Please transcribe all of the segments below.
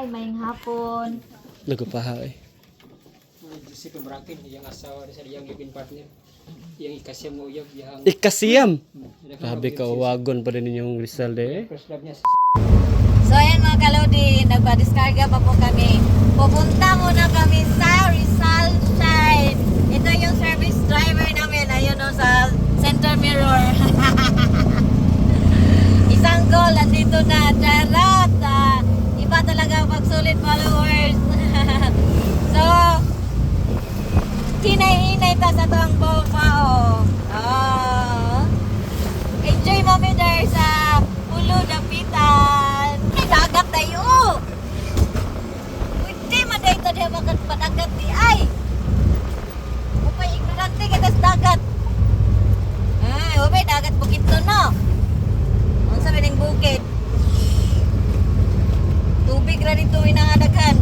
Hi, maying hapon. Nagpaha eh. Si Pembrakin, yang asawa sa yang living partner. Yang ikasyam mo uyab, yang Ikasiyam. Grabe ka, wagon pa rin ninyong Rizal eh. So ayan mga kalodi, nagpa-discarga pa po kami. Pupunta muna kami sa Rizal Shine. Ito yung service driver namin. Ayun o sa center mirror. Isang goal, andito na. Charot! Ah, iba talaga pag solid followers. so, hinay-hinay ta sa tuwang bofao. Oh. Enjoy mami there sa Pulo Dapitan. Ay, dagat tayo. Pwede maday ito diya makapadagat di ay. Upay ignorante kita sa dagat. Ay, upay dagat bukid to no. Ang sabi ng bukid. Tubig ra dito inangadaghan.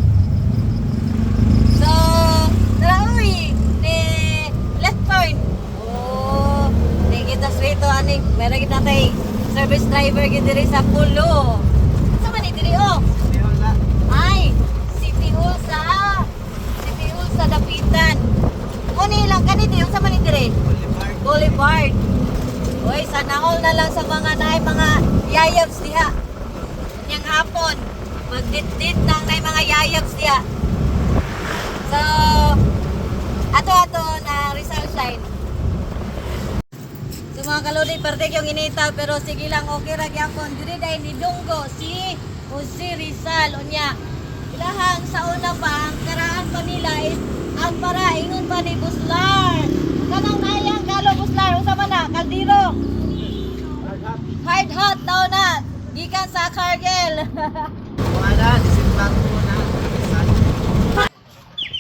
So, tara uy, ni left turn. Oh, di kita straight to ani. Meron kita tay gid diri sa pulo. Sa man diri oh? Ay, City Hall sa City Hall sa Dapitan. Mo ni lang kani di sa man diri? Boulevard. Oy, sana all na lang sa mga naay mga yayabs diha. Yang hapon, magdit-dit nang naay mga yayabs diha. So, ato-ato na Rizal Shine. Mga kalodi, pertek yung initaw pero sige lang okay ra gyapon. Diri dai ni Dunggo si Jose Rizal unya. Ilahang sa una pa ang karaan pa nila is ang para ingon pa ni Buslar. Kanang nayang kalo Buslar usa man na kaldiro. Hard hot daw na. Gikan sa Cargill.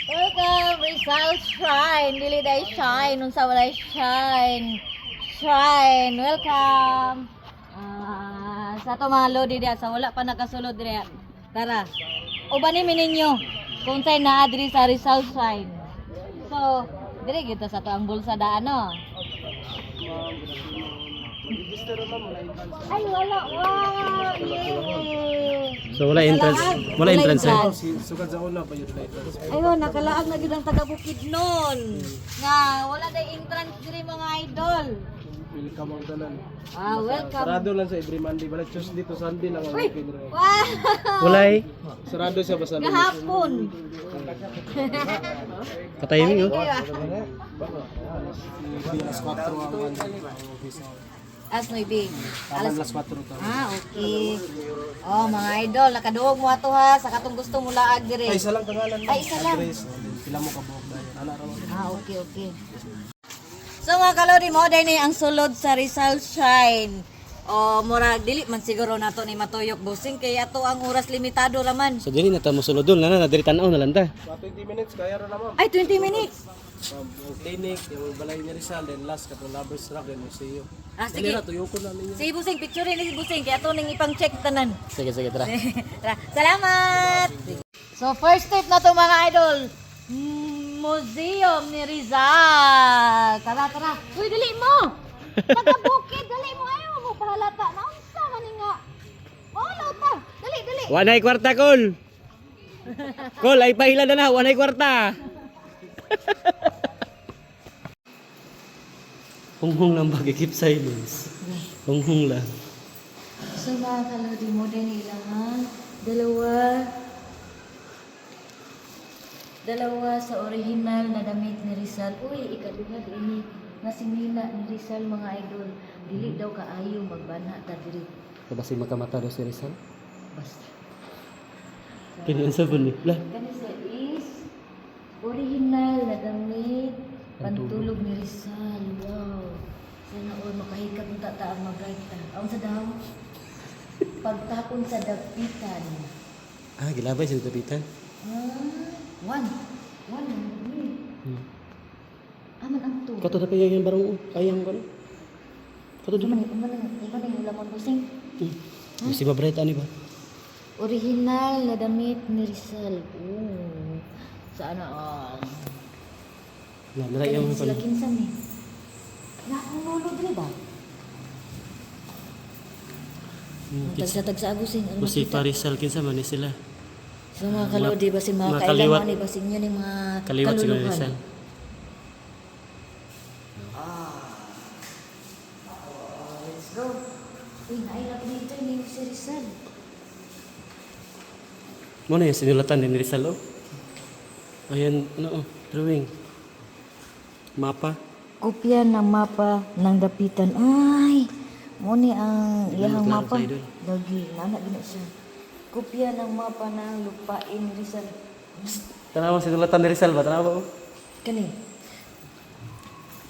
Welcome, Rizal Shrine. Dili day shine. Unsa walay shine. Shrine. Welcome. Ah, sa to mga lodi diya. Sa wala pa nakasulod diya. Tara. Ubanin mi ninyo. Kung sa'y naa diri sa Rizal Shrine. So, diri kita sa to ang bulsa daan no. Ay, wala. Wow! Yay! So wala entrance, wala entrance eh. Sugad sa una pa yun. Ayun, nakalaag na gid ang taga Bukid noon. Nga wala day entrance diri mga idol. Welcome ang tanan. Ah, welcome. Sarado lang sa every Monday. Balik Tuesday dito, Sunday lang ang Uy! open rin. Wow! Walay. Sarado siya basta Kahapon. Katayiming oh. Ah. Alas 4 ang office. As no ibig. Alas Alas 4 to. Ah, okay. Oh, mga idol, nakaduog mo ato ha sa katong gusto mo laag diri. Ay, isa lang pangalan. Ay, isa lang. Sila mo kabuok dahil. Ana raw. Ah, okay, okay. So mga kalori mo, dahil ni ang sulod sa Rizal Shrine. O, mura, dili man siguro nato ni matuyok busing kay ato ang oras limitado raman. So dili na ta mo sulod dun, na na diri tanaw na lang ta. Mga 20 minutes, kaya rin naman. Ay, 20 minutes. Um, yung clinic, yung balay ni Rizal, then last katong lovers rock, then museo. Ah, sige. na, tuyo ko namin yun. Si Busing, picture ni si Busing, kaya ato ning ipang check tanan. Sige sige tara. Tara, salamat! So, first step na to mga idol. Mm, Museum ni Rizal. Tara, tara. Uy, dali mo! Taga-bukid, dali mo. Ayaw mo pahalata. Naunsa man ni nga. Maulaw ta. Dali, dali. Wanay kwarta kol. Kol ay pahila na na, wanay kwarta. Hunghung lang ba keep silence. Hunghung lang. So, mga kalodi mo din ilangan. Dalawa. Dalawa sa original na damit ni Rizal. Uy, ikaduha ini nga sinina ni Rizal mga idol. Dili daw kaayo magbana ta diri. Kabasi makamata daw si Rizal. Basta. Kanya sa ni. Lah, Kani sa is original na damit pantulog ni Rizal. Wow. Sana all makahikap ng tata ang magaita. Ang sa daw pagtapon sa dapitan. ah gilabay sa tapitan. Ah, one. One. Hmm. Hmm. Aman ang to. Kato na pa yung barong ayang ko. Kato Uman dun. uman uman ang ulamon busing. Hmm. Si Babreta ni ba? Original na damit ni Rizal. Oh. Sana all. Na naray yung sila pa. kinsan eh. Na lolo dre ba? Hmm, Tagsa tagsa agusing ang Si makita. Parisal kinsa man sila. So mga kalodi, basin mga, mga kailangan kaliwat. ni basin yun yung mga Kaliwat siguro ni. Rizal. Let's go. Uy, nailap dito ni si Rizal. Mo na yung sinulatan din ni Rizal, oh. Ayan, ano, oh, drawing. Mapa. Kopya ng mapa ng dapitan. Ay, mo ni ang iyahang mapa. Lagi, nana gina siya. Kopya ng mapa ng lupain ni Rizal. Tanawa sinulatan ni Rizal ba? Tanawa, oh. Kani.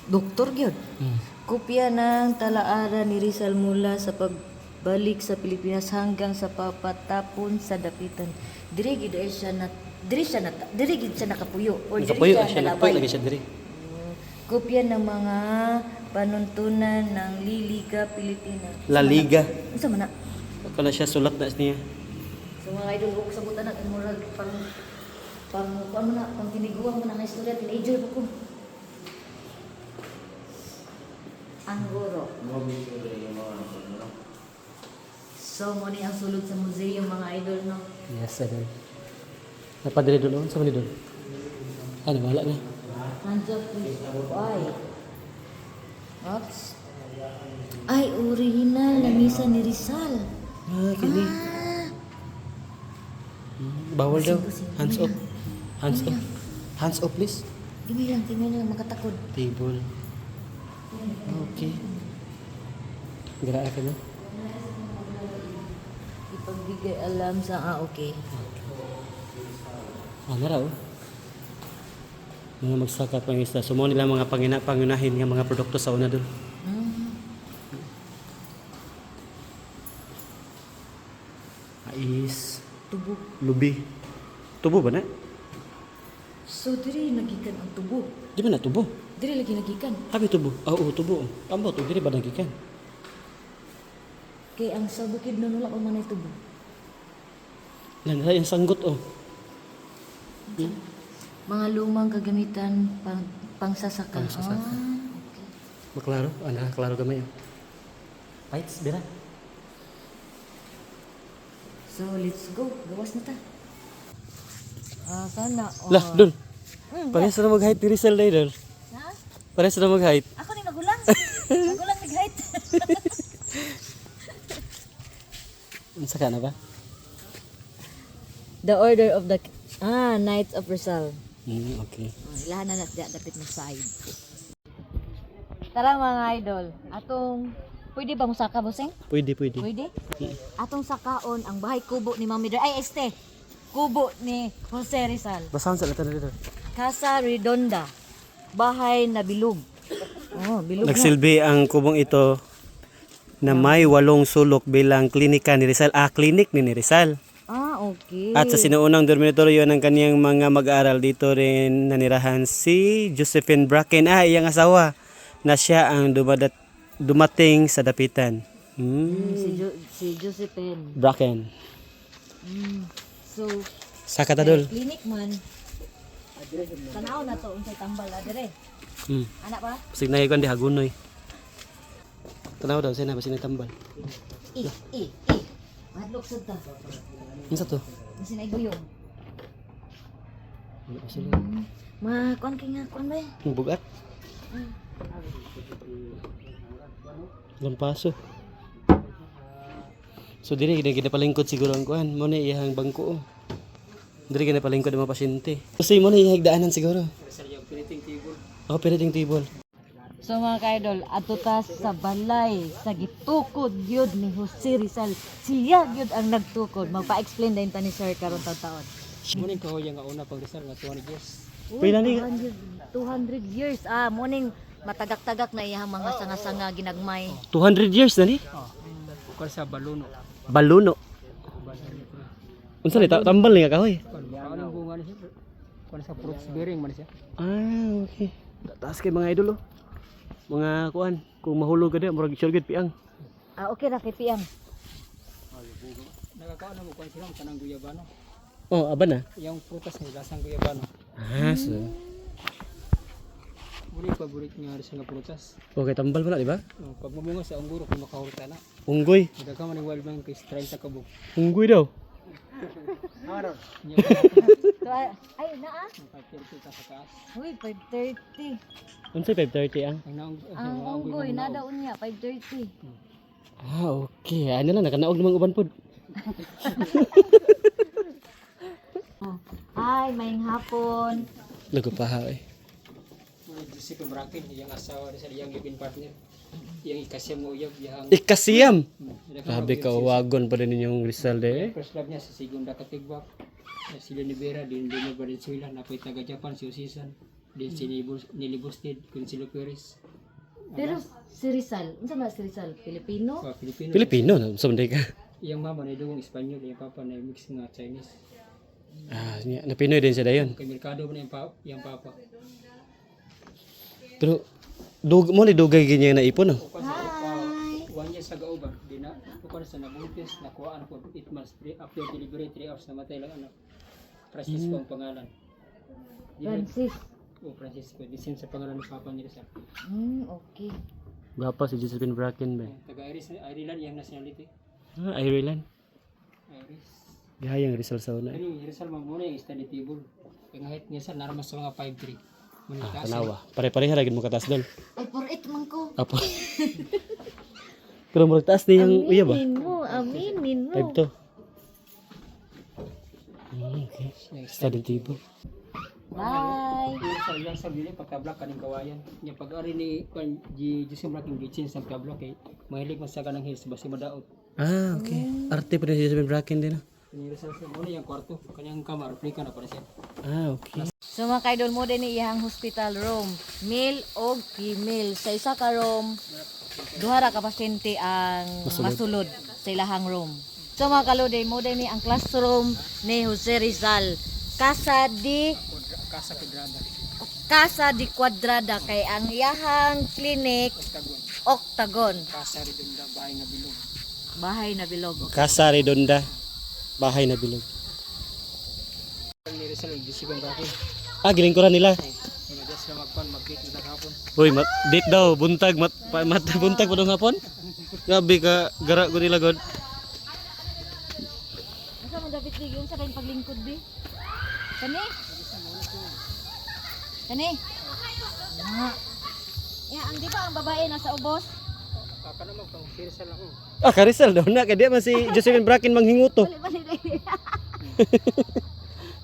Doktor gyud. Hmm. Kopya ng talaaran ni Rizal mula sa pagbalik sa Pilipinas hanggang sa papatapon sa dapitan. Diri gid ay siya na diri siya na diri gid siya nakapuyo or diri Nakapuyo, siya nalabay. nakapuyo, lagi siya diri. Kopya ng mga panuntunan ng Liliga Pilipinas. La Liga. Unsa man na? Na siya sulat na niya. So mga idol ko sa buta na murag pang pang ano na pang tiniguan mo na nga istorya teenager pa ko. Anggoro. So mo ni ang sulod sa museum mga idol no. Yes, idol. Napadali doon, sa manidol. Ano, wala na. Hands up please. Why? Oops. Ay, original na misa ni Rizal. Ah, kini. Ah, Bawal daw. Hands up. Hands up. Hands up, please. Gimi lang, gimi lang, makatakod. Table. Okay. Gira ka na. Ipagbigay alam sa, ah, okay. Ano raw? Mga magsakat pang isda. Sumo nila mga pangina, pangunahin nga mga produkto sa una doon. Hmm. Mais, Tubo. lubi. Tubo ba na? So, diri nagikan ang tubo. Di ba na tubo? Diri lagi nagikan. Kami tubo. Ah, Oo, tubo. Ambot, dili ba nagikan? Kay ang sa bukid nun wala pa manay tubo. Lan yung sanggot oh. Mga lumang kagamitan pang pangsasaka. Pangsasaka. Ah, okay. Maklaro, ana klaro gamay. oh. Lights, bira. So, let's go. Gawas na ta. Ah, sana. Oh. Lah, dun. Hmm, Parehas na mag-height ni Rizal na idol. Ha? Parehas na mag-height. Ako ni nagulang. nagulang nag-height. Unsa ka na ba? The order of the ah Knights of Rizal. Hmm, okay. Oh, ilahan na natin dapit na side. Tara mga idol, atong pwede ba mo saka boseng? Pwede, pwede. Pwede? Atong sakaon ang bahay kubo ni Mami Dar. Ay, este. Kubo ni Jose Rizal. Basahan sa latan dito. Casa Redonda. Bahay na bilog. Oh, bilog na. Nagsilbi ang kubong ito na may walong sulok bilang klinika ni Rizal. Ah, klinik ni ni Rizal. Ah, okay. At sa sinuunang dormitoryo ng kaniyang mga mag-aaral dito rin nanirahan si Josephine Bracken, ah, iyang asawa, na siya ang dumadat, dumating sa dapitan. Hmm. si, jo- si Josephine. Bracken. Mm. So, Sa katadol. clinic man. Tanaw na to unsay tambal adire. Hmm. Anak ba? Sig na di hagunoy. Tanaw daw sina basin tambal. Eh, eh, eh. Madlok sad ta. Unsa to? Wala pa sila. Ma, kuan kay nga kuan ba? Bugat. Lampaso. So diri gina gina palingkod siguro ang kuan. Mo ni iyang bangko. oh. Diri gina palingkod ang mga pasyente. Kasi mo ni iyang daanan siguro. Piniting table. Ako pwede ding table. So mga ka-idol, ato ta sa balay, sa gitukod gyud ni Jose Rizal. Siya gyud ang nagtukod. Magpa-explain din ta ni Sir karon taon. Muning kahoy nga una pag Rizal nga 200 years. Ni 200, 200 years. Ah, morning matagak-tagak na iyang mga sanga-sanga ginagmay. 200 years na ni. Oh. Kung sa baluno. Baluno. Unsa ni Ta- tambal ni kahoy? Ano bunga ni siya. Kung sa fruits bearing man siya. Ah, okay. Taas kay mga idol oh. Mga kuan, kung mahulog ka di, murag sure gid piang. Ah, okay ra kay Piang. Nakakaon na mo kung sila kanang guyabano. Oh, aba na. Yung prutas ni lasang guyabano. Ah, so. Muli paborit nga rin nga prutas. Okay, tambal pa na, di ba? Oh, pag mamunga sa angguro kung makahurta na. Unggoy. Nagkakaman ng wild man kay 30 kabog. Unggoy daw. Araw. Ay, naa? 5.30 ka sa kaas. Uy, 5.30. Unsa 5:30 ang? Ang Ang unggoy, nadaon niya, 5.30. Ah, okay. Ano lang nakanaog namang uban pod. Ay, maying hapon. Lago pa ha eh. Joseph Bracken, yung asawa sa iyang living partner. Yung ikasyam mo uyab, yung Ikasiyam. Hmm. Grabe ka wagon pa din yung Rizal eh. First love niya sa segunda katigbak. Sila ni Vera, din din na Valenzuela, napoy taga Japan, si Usisan. Din si Nilibus- Nilibusted, Consuelo Perez. Pero si Rizal, unsa ba si Rizal? Pilipino? Oh, Filipino. Pilipino na sumday ka. Yung mama na dugong Espanyol, yung papa na mix nga Chinese. Ah, na Pinoy din siya dayon. Kay Mercado mo na yung, pa, yung papa. Pero dug mo ni dugay ganyan na ipon no. Upan sa uh, one year sa gaoba, di na, upan sa nabuntis, nakuhaan ko 8 months, three, after delivery, 3 hours, namatay lang anak. Francisco ang pangalan. Di na- Francis. Oh, Francisco, di sin sa pangalan ng papa niya sa. Hmm, okay. Gapa si Josephine Bracken ba? Taga Iris, Ireland, yung nationality. Ah, Ireland. Iris. Gahayang Rizal sa una. Yung Rizal man muna yung study table. Height niya sa naramas sa mga 5'3". Ah, tanawa. Pare-pareha lagi mo katas dol. Ay, por it man ko. Apo. Pero mo taas ni yung uya ba? Aminin mo, aminin mo. 5 to. Hmm, okay. Study table. Bye. Sa yung sa bili pagka-block kaning kawayan. Yung pag-ari ni G Jose Black yung gitsin sa pagka-block kay mahilig man sa kanang hills basi madaot. Ah, okay. Arte pa rin si Josephine Bracken din. ah. Kani Rizal sa muna yung kwarto, kanyang kamar, replika na para siya. Ah, okay. So mga kaidol mo din iyang hospital room, male o female. Sa isa ka room, duha ra ka pasyente ang masulod, sa ilahang room. So mga kalode, mo din ni ang classroom ni Jose Rizal. Casa di Kasa Quebrada, Casa di Quadrada kay ang iyahang clinic Octagon, Octagon. Kasa Redonda, bahay nga bilog. Bahay na bilog. Casa Redonda. Bahay na bilog. Ni Rizal yung Jose Black. Ah, gilingkuran nila. Mga just na magpan mag-date na hapon. Uy, mat date daw, buntag, mat, pa, mat buntag pa dong hapon. Grabe ka, gara ko nila god. Asa man dapat ligong sa kayong paglingkod bi? Kani? Kani? Ah. Ya, ang di ba ang babae nasa ubos? Kaka naman pang si Rizal ako. Ah, Karisal daw na, kaya di man si Josephine Bracken manghinguto. Bali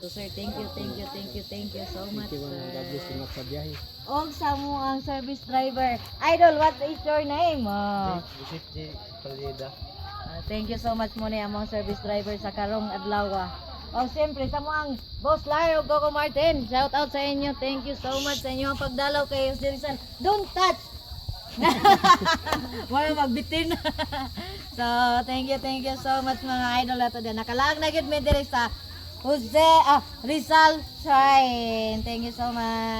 So sir, thank you, thank you, thank you, thank you so much, mga God bless sir. yung sa biyahe. Og sa mo ang service driver. Idol, what is your name? Oh. Visit J. Palida. Ah, thank you so much mo ni among service driver sa Karong Adlaw. O siyempre sa mo ang Boss Laro Coco Martin. Shout out sa inyo. Thank you so much sa inyo ang pagdalaw kay Jerisan. Don't touch. Wala magbitin. so, thank you, thank you so much mga idol ato din. Nakalaag na gid mi diri sa Jose ah, Rizal Shrine. Thank you so much.